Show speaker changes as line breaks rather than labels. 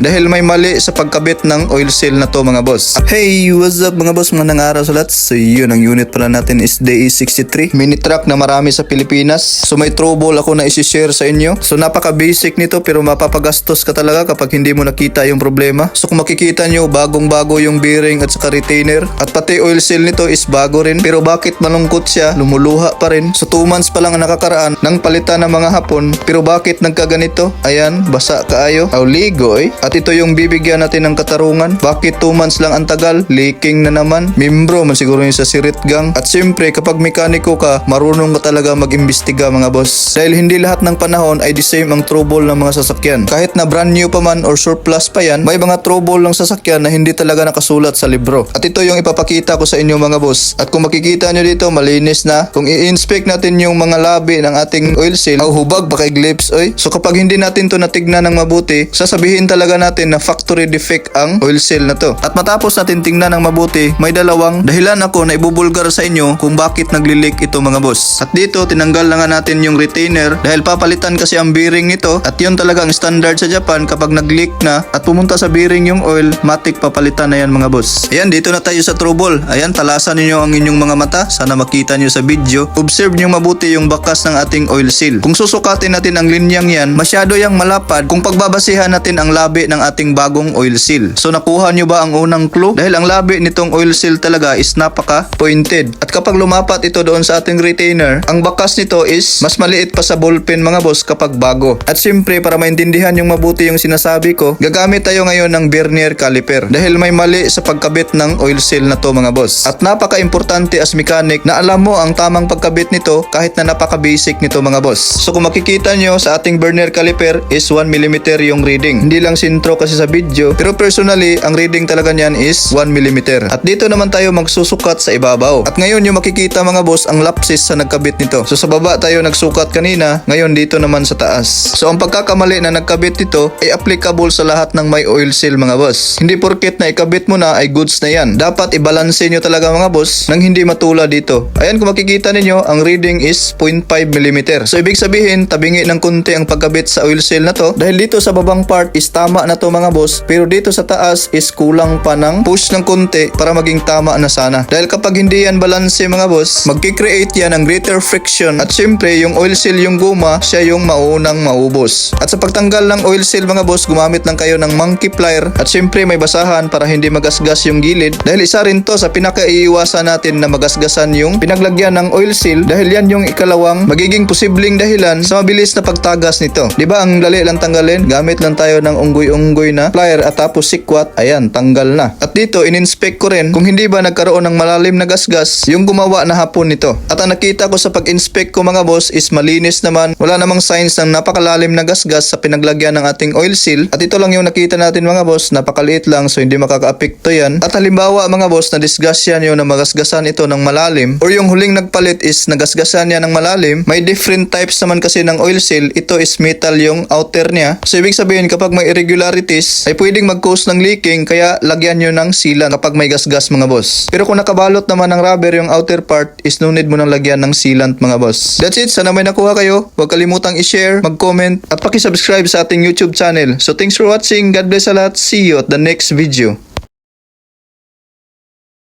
dahil may mali sa pagkabit ng oil seal na to mga boss. Hey, what's up mga boss mga nangaraw sa lahat? So yun, ang unit pala natin is DE63. Mini truck na marami sa Pilipinas. So may trouble ako na isi-share sa inyo. So napaka basic nito pero mapapagastos ka talaga kapag hindi mo nakita yung problema. So kung makikita nyo, bagong bago yung bearing at saka retainer. At pati oil seal nito is bago rin. Pero bakit malungkot siya? Lumuluha pa rin. So 2 months pa lang ang nakakaraan ng palitan ng mga hapon. Pero bakit nagkaganito? Ayan, basa kaayo. Aw ligo eh. At ito yung bibigyan natin ng katarungan. Bakit 2 months lang ang tagal? Leaking na naman. Membro man siguro yung sa Sirit Gang. At siyempre, kapag mekaniko ka, marunong ka talaga mag-imbestiga mga boss. Dahil hindi lahat ng panahon ay the same ang trouble ng mga sasakyan. Kahit na brand new pa man or surplus pa yan, may mga trouble ng sasakyan na hindi talaga nakasulat sa libro. At ito yung ipapakita ko sa inyo mga boss. At kung makikita nyo dito, malinis na. Kung i-inspect natin yung mga labi ng ating oil seal, au hubag ba kay glips oy. So kapag hindi natin to natignan ng mabuti, sasabihin talaga natin na factory defect ang oil seal na to. At matapos natin tingnan ng mabuti, may dalawang dahilan ako na ibubulgar sa inyo kung bakit nagli-leak ito mga boss. At dito, tinanggal na nga natin yung retainer dahil papalitan kasi ang bearing nito at yun talaga ang standard sa Japan kapag nag-leak na at pumunta sa bearing yung oil, matik papalitan na yan mga boss. Ayan, dito na tayo sa trouble. Ayan, talasan niyo ang inyong mga mata. Sana makita niyo sa video. Observe niyo mabuti yung bakas ng ating oil seal. Kung susukatin natin ang linyang yan, masyado yang malapad kung pagbabasihan natin ang labi ng ating bagong oil seal. So nakuha niyo ba ang unang clue? Dahil ang labi nitong oil seal talaga is napaka pointed. At kapag lumapat ito doon sa ating retainer, ang bakas nito is mas maliit pa sa ballpen mga boss kapag bago. At syempre para maintindihan yung mabuti yung sinasabi ko, gagamit tayo ngayon ng vernier caliper. Dahil may mali sa pagkabit ng oil seal na to mga boss. At napaka-importante as mechanic na alam mo ang tamang pagkabit nito kahit na napaka-basic nito mga boss. So kung makikita nyo sa ating vernier caliper is 1mm yung reading. Hindi lang sintro kasi sa video. Pero personally, ang reading talaga niyan is 1mm. At dito naman tayo magsusukat sa ibabaw. At ngayon yung makikita mga boss ang lapsis sa nagkabit nito. So sa baba tayo nagsukat kanina, ngayon dito naman sa taas. So ang pagkakamali na nagkabit nito ay applicable sa lahat ng may oil seal mga boss. Hindi porket na ikabit mo na ay goods na yan. Dapat ibalanse nyo talaga mga boss nang hindi matula dito. Ayan kung makikita ninyo, ang reading is 0.5mm. So ibig sabihin, tabingi ng konti ang pagkabit sa oil seal na to dahil dito sa babang part is tama na to mga boss pero dito sa taas is kulang pa ng push ng konti para maging tama na sana. Dahil kapag hindi yan balanse mga boss, magkikreate yan ng greater friction at syempre yung oil seal yung guma, siya yung maunang maubos. At sa pagtanggal ng oil seal mga boss, gumamit lang kayo ng monkey plier at syempre may basahan para hindi magasgas yung gilid dahil isa rin to sa pinakaiiwasan natin na magasgasan yung pinaglagyan ng oil seal dahil yan yung ikalawang magiging posibleng dahilan sa mabilis na pagtagas nito. 'Di ba ang dali lang tanggalin? Gamit lang tayo ng unggoy-unggoy na plier at tapos sikwat, ayan, tanggal na. At dito in-inspect ko rin kung hindi ba nagkaroon ng malalim na gasgas yung gumawa na hapon nito. At ang nakita ko sa pag-inspect ko mga boss is malinis naman. Wala namang signs ng napakalalim na gasgas sa pinaglagyan ng ating oil seal. At ito lang yung nakita natin mga boss, napakaliit lang so hindi makaka-apekto yan. At halimbawa mga boss na disgasyan yun na magasgasan ito ng malalim or yung huling nagpalit is nagasgasan niya ng malalim, may different types naman kasi ng oil seal. Ito is metal yung outer niya. So ibig sabihin kapag may irregularities ay pwedeng mag-cause ng leaking kaya lagyan nyo ng sealant kapag may gasgas mga boss. Pero kung nakabalot naman ng rubber yung outer part is no need mo nang lagyan ng sealant mga boss. That's it. Sana may nakuha kayo. Huwag kalimutang i-share, mag-comment at paki-subscribe sa ating YouTube channel. So thanks for watching. God bless sa lahat. See you at the next video.